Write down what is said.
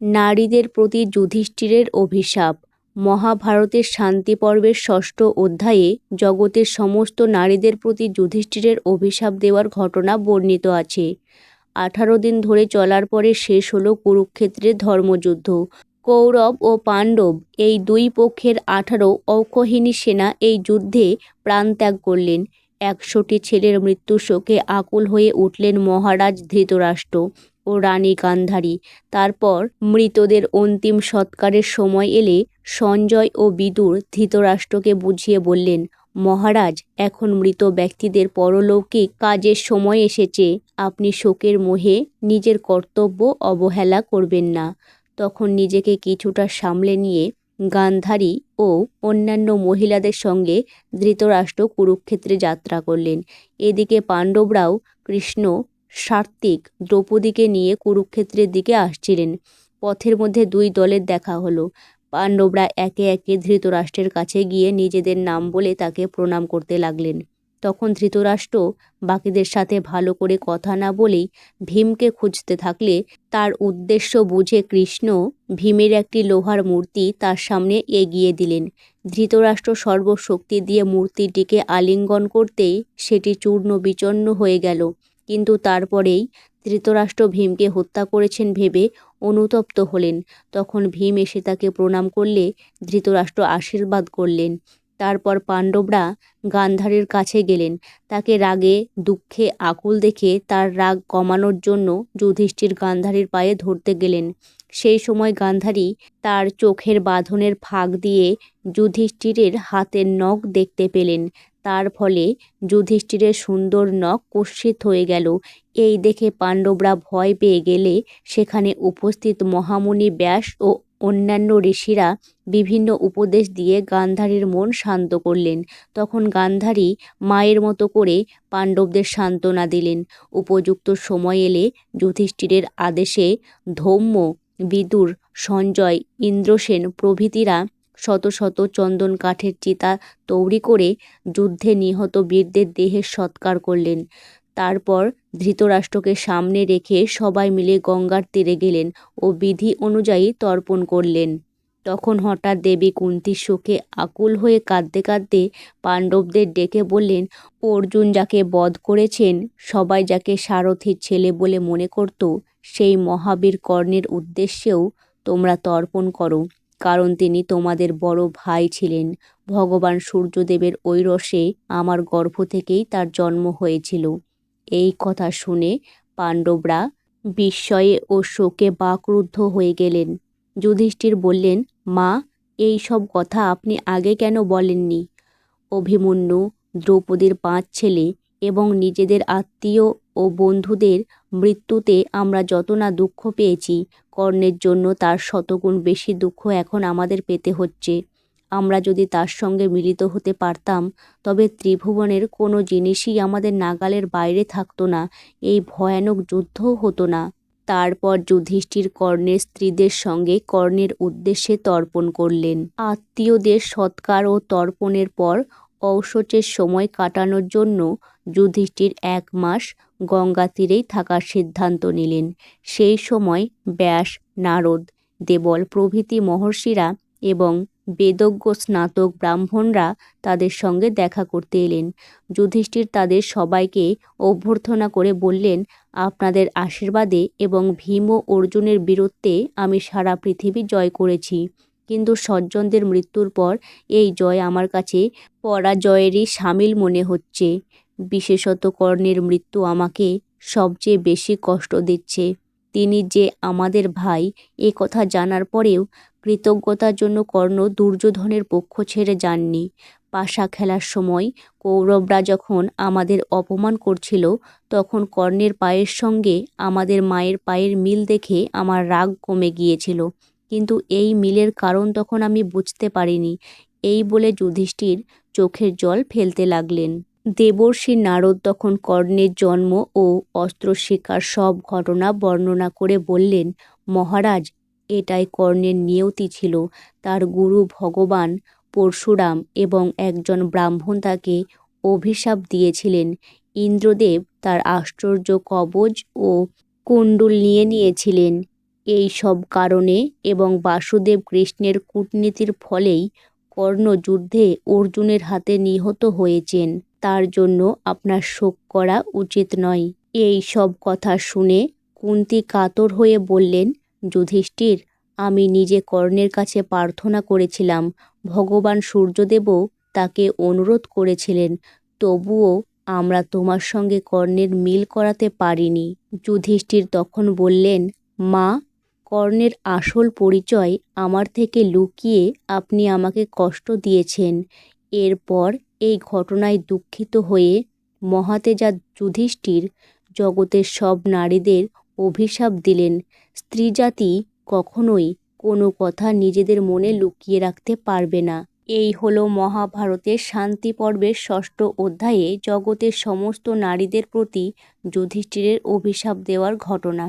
নারীদের প্রতি যুধিষ্ঠিরের অভিশাপ। মহাভারতের শান্তি পর্বের ষষ্ঠ অধ্যায়ে জগতের সমস্ত নারীদের প্রতি যুধিষ্ঠিরের অভিশাপ দেওয়ার ঘটনা বর্ণিত আছে। আঠারো দিন ধরে চলার পরে শেষ হলো কুরুক্ষেত্রের ধর্মযুদ্ধ। কৌরব ও পাণ্ডব এই দুই পক্ষের আঠারো অক্ষহিনী সেনা এই যুদ্ধে প্রাণত্যাগ করলেন। একশোটি ছেলের মৃত্যু শোকে আকুল হয়ে উঠলেন মহারাজ ধৃতরাষ্ট্র। ও রানী গান্ধারী। তারপর মৃতদের অন্তিম সৎকারের সময় এলে সঞ্জয় ও বিদুর ধৃতরাষ্ট্রকে বুঝিয়ে বললেন, মহারাজ, এখন মৃত ব্যক্তিদের পরলৌকিক কাজের সময় এসেছে। আপনি শোকের মোহে নিজের কর্তব্য অবহেলা করবেন না। তখন নিজেকে কিছুটা সামলে নিয়ে গান্ধারী ও অন্যান্য মহিলাদের সঙ্গে ধৃতরাষ্ট্র কুরুক্ষেত্রে যাত্রা করলেন। এদিকে পাণ্ডবরাও কৃষ্ণ সাত্ত্বিক দ্রৌপদীকে নিয়ে কুরুক্ষেত্রের দিকে আসছিলেন। পথের মধ্যে দুই দলের দেখা হলো। পাণ্ডবরা একে একে ধৃতরাষ্ট্রের কাছে গিয়ে নিজেদের নাম বলে তাকে প্রণাম করতে লাগলেন। তখন ধৃতরাষ্ট্র বাকিদের সাথে ভালো করে কথা না বলেই ভীমকে খুঁজতে থাকলে তার উদ্দেশ্য বুঝে কৃষ্ণ ভীমের একটি লোহার মূর্তি তার সামনে এগিয়ে দিলেন। ধৃতরাষ্ট্র সর্বশক্তি দিয়ে মূর্তিটিকে আলিঙ্গন করতেই সেটি চূর্ণ বিচন্ন হয়ে গেল। কিন্তু তারপরেই ধৃতরাষ্ট্র ভীমকে হত্যা করেছেন ভেবে অনুতপ্ত হলেন। তখন ভীম এসে তাকে প্রণাম করলে ধৃতরাষ্ট্র আশীর্বাদ করলেন। তারপর পাণ্ডবরা গান্ধারের কাছে গেলেন। তাকে রাগে, দুঃখে, আকুল দেখে তার রাগ কমানোর জন্য যুধিষ্ঠির গান্ধারের পায়ে ধরতে গেলেন। সেই সময় গান্ধারী তার চোখের বাঁধনের ফাঁক দিয়ে যুধিষ্ঠিরের হাতের নখ দেখতে পেলেন। তার ফলে যুধিষ্ঠিরের সুন্দর নখ কুৎসিত হয়ে গেল। এই দেখে পাণ্ডবরা ভয় পেয়ে গেলে সেখানে উপস্থিত মহামুনি ব্যাস ও অন্যান্য ঋষিরা বিভিন্ন উপদেশ দিয়ে গান্ধারীর মন শান্ত করলেন। তখন গান্ধারী মায়ের মতো করে পাণ্ডবদের সান্ত্বনা দিলেন। উপযুক্ত সময় এলে যুধিষ্ঠিরের আদেশে ধৌম্য বিদুর, সঞ্জয় ইন্দ্রসেন প্রভৃতিরা শত শত চন্দন কাঠের চিতা তৈরি করে যুদ্ধে নিহত বীরদের দেহের সৎকার করলেন। তারপর ধৃতরাষ্ট্রকে সামনে রেখে সবাই মিলে গঙ্গার তীরে গেলেন ও বিধি অনুযায়ী তর্পণ করলেন। তখন হঠাৎ দেবী কুন্তির শোকে আকুল হয়ে কাঁদতে কাঁদতে পাণ্ডবদের ডেকে বললেন, অর্জুন যাকে বধ করেছেন, সবাই যাকে সারথীর ছেলে বলে মনে করত, সেই মহাবীর কর্ণের উদ্দেশ্যেও তোমরা তর্পণ করো, কারণ তিনি তোমাদের বড় ভাই ছিলেন। ভগবান সূর্যদেবের ঐরসে আমার গর্ভ থেকেই তার জন্ম হয়েছিল। এই কথা শুনে পাণ্ডবরা বিস্ময়ে ও শোকে বাকরুদ্ধ হয়ে গেলেন। যুধিষ্ঠির বললেন মা, এই সব কথা আপনি আগে কেন বলেননি? অভিমন্যু, দ্রৌপদীর পাঁচ ছেলে এবং নিজেদের আত্মীয় ও বন্ধুদের মৃত্যুতে আমরা যত না দুঃখ পেয়েছি, কর্ণের জন্য তার শতগুণ বেশি দুঃখ এখন আমাদের পেতে হচ্ছে। আমরা যদি তার সঙ্গে মিলিত হতে পারতাম, তবে ত্রিভুবনের কোনো জিনিসই আমাদের নাগালের বাইরে থাকতো না, এই ভয়ানক যুদ্ধও হতো না। তারপর যুধিষ্ঠির কর্ণের স্ত্রীদের সঙ্গে কর্ণের উদ্দেশ্যে তর্পণ করলেন। আত্মীয়দের সৎকার ও তর্পণের পর ঔষচের সময় কাটানোর জন্য যুধিষ্ঠির এক মাস গঙ্গা তীরেই থাকার সিদ্ধান্ত নিলেন। সেই সময় ব্যাস, নারদ, দেবল প্রভৃতি মহর্ষিরা এবং বেদজ্ঞ স্নাতক ব্রাহ্মণরা তাদের সঙ্গে দেখা করতে এলেন। যুধিষ্ঠির তাদের সবাইকে অভ্যর্থনা করে বললেন, আপনাদের আশীর্বাদে এবং ভীম ও অর্জুনের বীরত্বে আমি সারা পৃথিবী জয় করেছি। কিন্তু সজ্জনদের মৃত্যুর পর এই জয় আমার কাছে পরাজয়েরই সামিল মনে হচ্ছে। বিশেষত কর্ণের মৃত্যু আমাকে সবচেয়ে বেশি কষ্ট দিচ্ছে। তিনি যে আমাদের ভাই এ কথা জানার পরেও কৃতজ্ঞতার জন্য কর্ণ দুর্যোধনের পক্ষ ছেড়ে যাননি। পাশা খেলার সময় কৌরবরা যখন আমাদের অপমান করছিল, তখন কর্ণের পায়ের সঙ্গে আমাদের মায়ের পায়ের মিল দেখে আমার রাগ কমে গিয়েছিল। কিন্তু এই মিলের কারণ তখন আমি বুঝতে পারিনি। এই বলে যুধিষ্ঠির চোখের জল ফেলতে লাগলেন। দেবর্ষি নারদ তখন কর্ণের জন্ম ও অস্ত্র শিকার সব ঘটনা বর্ণনা করে বললেন, মহারাজ এটাই কর্ণের নিয়তি ছিল। তার গুরু ভগবান পরশুরাম এবং একজন ব্রাহ্মণ তাকে অভিশাপ দিয়েছিলেন। ইন্দ্রদেব তার আশ্চর্য কবচ ও কুণ্ডুল নিয়ে নিয়েছিলেন। এই সব কারণে এবং বাসুদেব কৃষ্ণের কূটনীতির ফলেই কর্ণ যুদ্ধে অর্জুনের হাতে নিহত হয়েছেন। তার জন্য আপনার শোক করা উচিত নয়। এই সব কথা শুনে কুন্তি কাতর হয়ে বললেন যুধিষ্ঠির, আমি নিজে কর্ণের কাছে প্রার্থনা করেছিলাম, ভগবান সূর্যদেবও তাকে অনুরোধ করেছিলেন, তবুও আমরা তোমার সঙ্গে কর্ণের মিল করাতে পারিনি। যুধিষ্ঠির তখন বললেন, মা, কর্ণের আসল পরিচয় আমার থেকে লুকিয়ে আপনি আমাকে কষ্ট দিয়েছেন, এরপর এই ঘটনায় দুঃখিত হয়ে মহাতেজা যুধিষ্ঠির, জগতের সব নারীদের অভিশাপ দিলেন। স্ত্রীজাতি কখনোই কোনো কথা নিজেদের মনে লুকিয়ে রাখতে পারবে না। এই হলো মহাভারতের শান্তি পর্বের ষষ্ঠ অধ্যায়ে জগতের সমস্ত নারীদের প্রতি যুধিষ্ঠিরের অভিশাপ দেওয়ার ঘটনা।